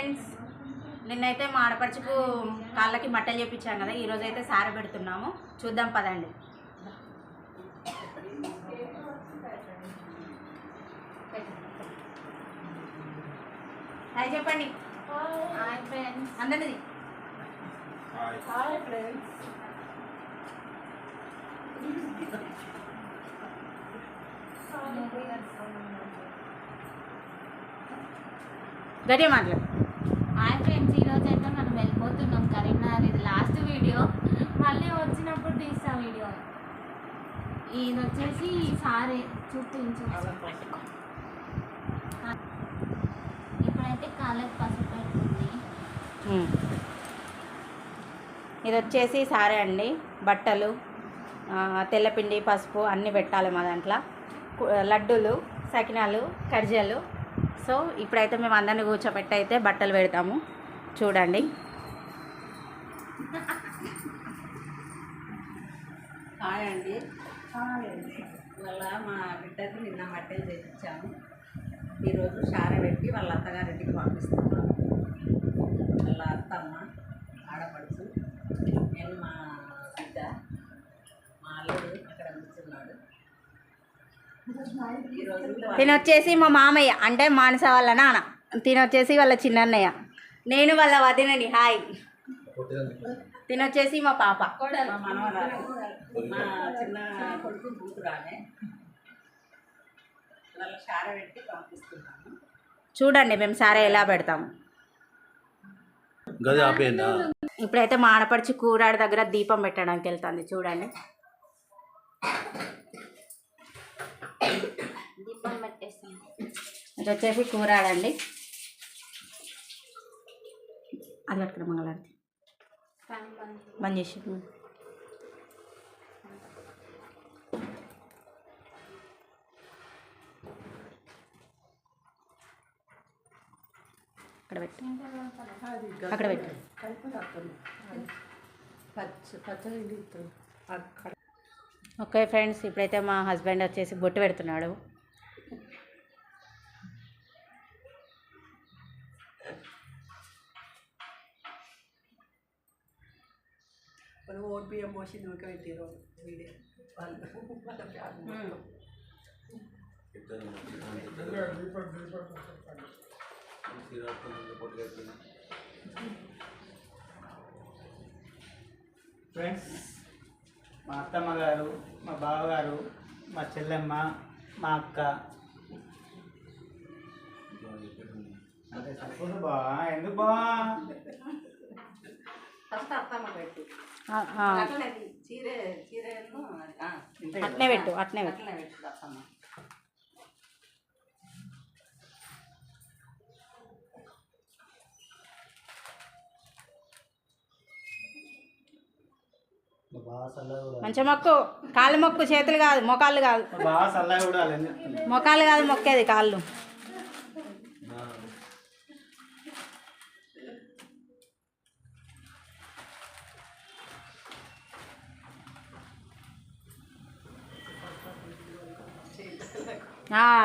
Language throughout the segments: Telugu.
ఫ్రెండ్స్ నిన్నైతే మా ఆడపడుచుకు కాళ్ళకి బట్టలు చేపించాం కదా ఈరోజు అయితే సార పెడుతున్నాము. చూద్దాం పదండి. హాయ్ చెప్పండి. అందరిది? గట్టిగా మాట్లాడు. హాయ్ ఫ్రెండ్స్ ఈరోజు అయితే మనం వెళ్ళిపోతున్నాం కరీంనగర్. ఇది లాస్ట్ వీడియో మళ్ళీ వచ్చినప్పుడు తీస్తా వీడియో ఇది వచ్చేసి సారే చూపించు ఇప్పుడైతే కాళ్ళకి పసుపు పెడుతుంది. ఇది వచ్చేసి సారే అండి. బట్టలు తెల్లపిండి పసుపు అన్నీ పెట్టాలి మా దాంట్లో. లడ్డూలు సకినాలు కర్జలు. సో ఇప్పుడైతే మేము అందరిని కూర్చోబెట్టి అయితే బట్టలు పెడతాము. చూడండి. హాయ్ అండి వాళ్ళ మా బిడ్డకు నిన్న బట్టలు తెచ్చాము ఈరోజు షార పెట్టి వాళ్ళ అత్తగారింటికి పంపిస్తున్నాము. వాళ్ళ అత్తమ్మ ఆడపడుచు. నేను మా బిడ్డ మా అల్లుడు అక్కడ కూర్చున్నాడు ఈరోజు తిని వచ్చేసి మా మామయ్య అంటే మానస వాళ్ళ నాన్న. తిని వచ్చేసి వాళ్ళ చిన్నన్నయ్య. నేను వాళ్ళ వదినని హాయ్. తిని వచ్చేసి మా పాప చూడండి మేము సారే ఎలా పెడతాము. ఇప్పుడైతే మా ఆడపడిచి కూరాడి దగ్గర దీపం పెట్టడానికి వెళ్తుంది చూడండి దీపం ఇది వచ్చేసి కూరాడండి. అది పట్టుకురా మంగళారతి. బంద్ చేసి అక్కడ పెట్టు. అక్కడ పెట్టు. ఓకే ఫ్రెండ్స్ ఇప్పుడైతే మా హస్బెండ్ వచ్చేసి బొట్టు పెడుతున్నాడు. వాళ్ళు ఓట్ బియ్యం పోసి ఉడకబెట్టారు వీడియో వాళ్ళు వాళ్ళ ఫ్యామిలీ. ఫ్రెండ్స్ మా అత్తమ్మ గారు మా బావగారు మా చెల్లెమ్మ మా అక్క. అదే సరిపోదు బా ఎందుకు బా అట్నే పెట్టు అట్నే పెట్టు. మంచి మొక్కు. కాళ్ళు మొక్కు చేతులు కాదు మొకాళ్ళు కాదు. మొకాలు కాదు మొక్కేది కాళ్ళు.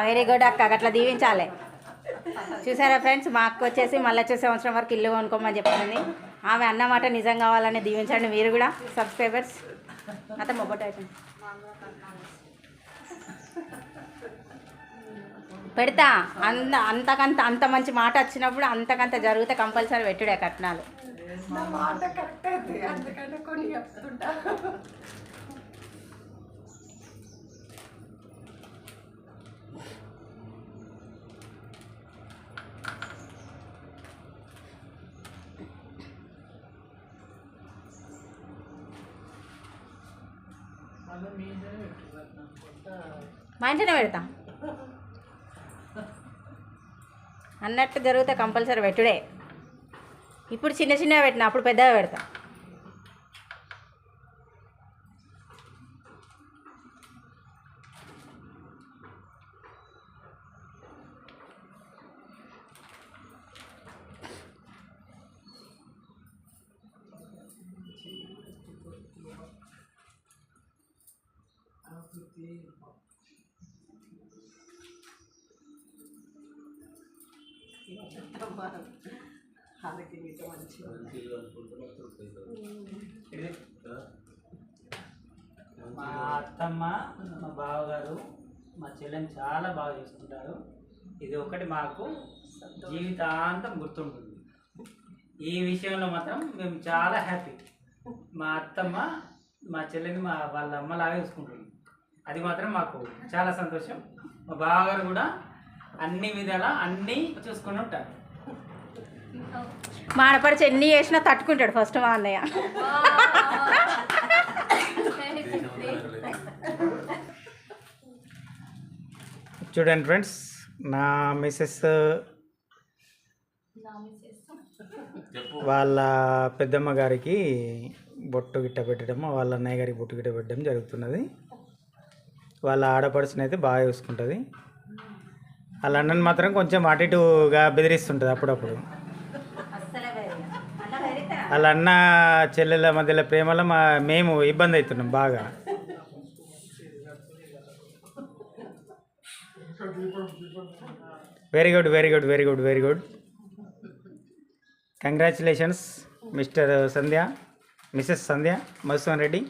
వెరీ గుడ్ అక్క అట్లా దీవించాలి. చూసారా ఫ్రెండ్స్ మా అక్క వచ్చేసి మళ్ళీ వచ్చే సంవత్సరం వరకు ఇల్లు కొనుక్కోమని చెప్పింది. ఆమె అన్నమాట నిజం కావాలని దీవించండి మీరు కూడా సబ్స్క్రైబర్స్ అత మొబైల్ పెడతా. అంత అంతకంత అంత మంచి మాట వచ్చినప్పుడు అంతకంత జరిగితే కంపల్సరీ పెట్టుడే కట్నాలు నా మాట కరెక్ట్ అయితే అందుకని కొన్ని చెప్తుంటా మా ఇంట్లోనే పెడతా. అన్నట్టు జరిగితే కంపల్సరీ పెట్టుడే. ఇప్పుడు చిన్న చిన్నగా పెట్టిన అప్పుడు పెద్దగా పెడతా. వాళ్ళకి మీతో మంచి మా అత్తమ్మ మా బావగారు మా చెల్లెని చాలా బాగా చేసుకుంటారు. ఇది ఒకటి మాకు జీవితాంతం గుర్తుంటుంది. ఈ విషయంలో మాత్రం మేము చాలా హ్యాపీ మా అత్తమ్మ మా చెల్లెని మా వాళ్ళ అమ్మలాగా చేసుకుంటుంది. అది మాత్రం మాకు చాలా సంతోషం. మా బావగారు కూడా అన్ని విధాలా అన్నీ చూసుకుని ఉంటారు. మా ఆడపడిచి ఎన్ని చేసినా తట్టుకుంటాడు ఫస్ట్ మా అన్నయ్య. చూడండి ఫ్రెండ్స్ నా మిస్సెస్ వాళ్ళ పెద్దమ్మ గారికి బొట్టు గిట్ట పెట్టడం వాళ్ళ అన్నయ్య గారికి బొట్టు గిట్ట పెట్టడం జరుగుతున్నది. వాళ్ళ ఆడపడుచుని అయితే బాగా చూసుకుంటుంది. వాళ్ళ అన్నని మాత్రం కొంచెం అటు ఇటుగా బెదిరిస్తుంటుంది అప్పుడప్పుడు. వాళ్ళ అన్న చెల్లెల మధ్యలో ప్రేమలో మా మేము ఇబ్బంది అవుతున్నాం బాగా. Very good very good very good very good congratulations Mr Sandhya Mrs Sandhya Madhusudan Reddy